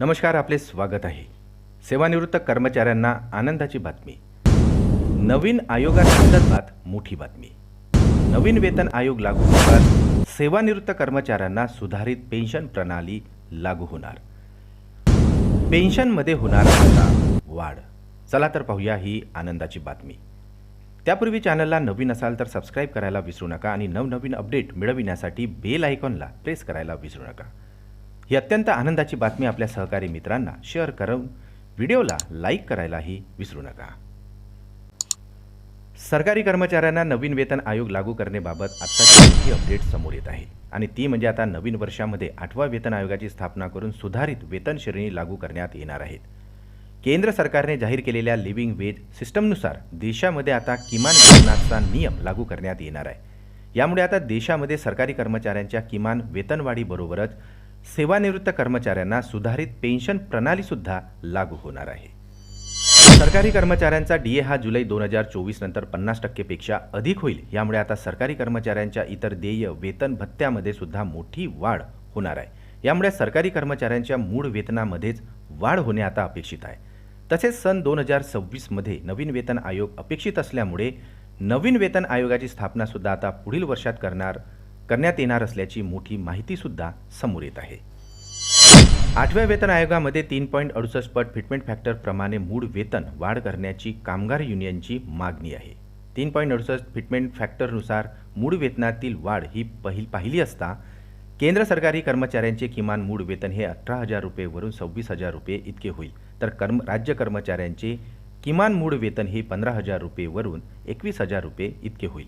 नमस्कार आपले स्वागत आहे. सेवानिवृत्त कर्मचाऱ्यांना आनंदाची बातमी. नवीन आयोगासंदर्भात मोठी बातमी. नवीन वेतन आयोग लागू होणार. सेवानिवृत्त कर्मचाऱ्यांना सुधारित पेन्शन प्रणाली लागू होणार. पेन्शनमध्ये होणार आता वाढ. चला तर पाहूया ही आनंदाची बातमी. त्यापूर्वी चॅनलला नवीन असाल तर सबस्क्राईब करायला विसरू नका आणि नवनवीन अपडेट मिळविण्यासाठी बेल आयकॉनला प्रेस करायला विसरू नका. ही अत्यंत आनंदाची बातमी आपल्या सहकारी मित्रांना शेअर करून व्हिडिओला लाईक करायलाही विसरू नका. सरकारी कर्मचाऱ्यांना नवीन वेतन आयोग लागू करण्याबाबत आत्ताची मोठी अपडेट समोर येत आहे. आणि ती म्हणजे आता नवीन वर्षामध्ये आठवा वेतन आयोगाची स्थापना करून सुधारित वेतन श्रेणी लागू करण्यात येणार आहेत. केंद्र सरकारने जाहीर केलेल्या लिव्हिंग वेज सिस्टमनुसार देशामध्ये आता किमान वेतनाचा नियम लागू करण्यात येणार आहे. यामुळे आता देशामध्ये सरकारी कर्मचाऱ्यांच्या किमान वेतनवाढीबरोबरच सेवानिवृत्त कर्मचाऱ्यांना सुधारित पेन्शन प्रणालीसुद्धा लागू होणार आहे. सरकारी कर्मचाऱ्यांचा डीए हा जुलै दोन हजार चोवीस नंतर पन्नास टक्केपेक्षा अधिक होईल. यामुळे आता सरकारी कर्मचाऱ्यांच्या इतर देय वेतन भत्त्यामध्ये सुद्धा मोठी वाढ होणार आहे. यामुळे सरकारी कर्मचाऱ्यांच्या मूळ वेतनामध्येच वाढ होणे आता अपेक्षित आहे. तसेच सन दोन हजार सव्वीसमध्ये नवीन वेतन आयोग अपेक्षित असल्यामुळे नवीन वेतन आयोगाची स्थापनासुद्धा आता पुढील वर्षात करणार करण्यात येणार असल्याची मोठी माहितीसुद्धा समोर येत आहे. आठव्या वेतन आयोगामध्ये तीन पॉईंट अडुसष्ट पट फिटमेंट फॅक्टर प्रमाणे मूळ वेतन वाढ करण्याची कामगार युनियनची मागणी आहे. तीन पॉईंट अडुसष्ट फिटमेंट फॅक्टरनुसार मूळ वेतनातील वाढ ही पहिल पाहिली असता केंद्र सरकारी कर्मचाऱ्यांचे किमान मूळ वेतन हे अठरा हजार रुपयेवरून सव्वीस हजार रुपये इतके होईल. तर कर्म राज्य कर्मचाऱ्यांचे किमान मूळ वेतन हे पंधरा हजार रुपयेवरून एकवीस हजार रुपये इतके होईल.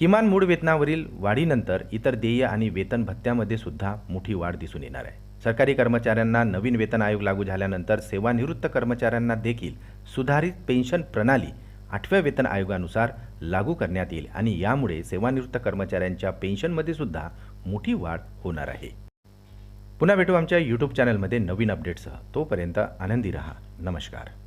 किमान मूळ वेतनावरील वाढीनंतर इतर देय आणि वेतन भत्त्यामध्ये सुद्धा मोठी वाढ दिसून येणार आहे. सरकारी कर्मचाऱ्यांना नवीन वेतन आयोग लागू झाल्यानंतर सेवानिवृत्त कर्मचाऱ्यांना देखील सुधारित पेन्शन प्रणाली आठव्या वेतन आयोगानुसार लागू करण्यात येईल आणि यामुळे सेवानिवृत्त कर्मचाऱ्यांच्या पेन्शनमध्ये सुद्धा मोठी वाढ होणार आहे. पुन्हा भेटू आमच्या यूट्यूब चॅनलमध्ये नवीन अपडेटसह तोपर्यंत आनंदी रहा. नमस्कार.